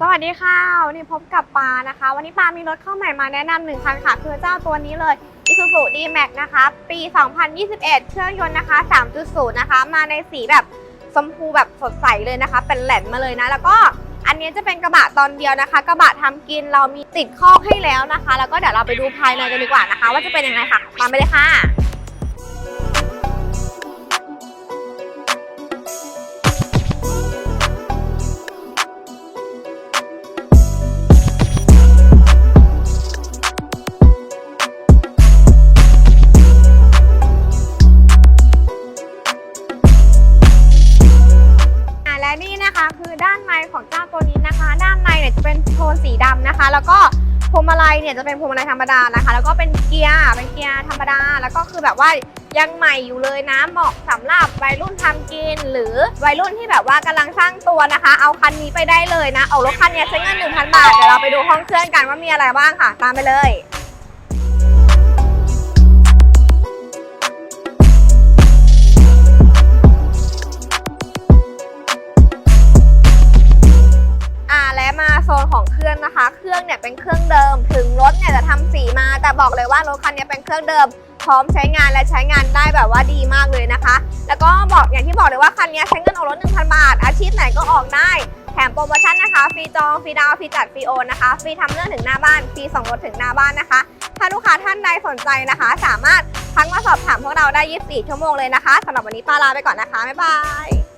สวัสดีค่ะ วันนี้พบกับปานะคะ วันนี้ปามีรถเข้าใหม่มาแนะนำหนึ่งคันค่ะ คือเจ้าตัวนี้เลย Isuzu D-Max นะคะ ปี 2021 เครื่องยนต์นะคะ 3.0 นะคะ มาในสีแบบชมพูแบบสดใสเลยนะคะ เป็นแหลนมาเลยนะ แล้วก็อันนี้จะเป็นกระบะตอนเดียวนะคะ กระบะทำกินเรามีติดคอกให้แล้วนะคะ แล้วก็เดี๋ยวเราไปดูภายในกันดีกว่านะคะ ว่าจะเป็นยังไงค่ะตาไปเลยค่ะ นี่นะคะ คือด้านในของเจ้าตัวนี้นะคะ ด้านในเนี่ยจะเป็นโทนสีดำนะคะ แล้วก็พวงมาลัยเนี่ยจะเป็นพวงมาลัยธรรมดานะคะ แล้วก็เป็นเกียร์เป็นเกียร์ธรรมดา แล้วก็คือแบบว่ายังใหม่อยู่เลยนะเหมาะสำหรับวัยรุ่นทำกิน หรือวัยรุ่นที่แบบว่ากำลังสร้างตัวนะคะ เอาคันนี้ไปได้เลยนะ เอารถคันนี้ใช้เงิน1,000 บาทเดี๋ยวเราไปดูห้องเครื่องกันว่ามีอะไรบ้างค่ะ ตามไปเลยะมาโซนของเครื่องนะคะ เครื่องเนี่ยเป็นเครื่องเดิม ถึงรถเนี่ยจะทำสีมา แต่บอกเลยว่ารถคันนี้เป็นเครื่องเดิม พร้อมใช้งานและใช้งานได้แบบว่าดีมากเลยนะคะ แล้วก็บอกอย่างที่บอกเลยว่าคันนี้ใช้เงินออกรถ 1,000 บาท อาชีพไหนก็ออกได้ แถมโปรโมชั่นนะคะ ฟรีจอง ฟรีดาว ฟรีจัด ฟรีโอนนะคะ ฟรีทำเรื่องถึงหน้าบ้าน ฟรีส่งรถถึงหน้าบ้านนะคะ ถ้าลูกค้าท่านใดสนใจนะคะ สามารถทักมาสอบถามพวกเราได้ 24 ชั่วโมงเลยนะคะสำหรับวันนี้ปาลาไปก่อนนะคะ บ๊ายบาย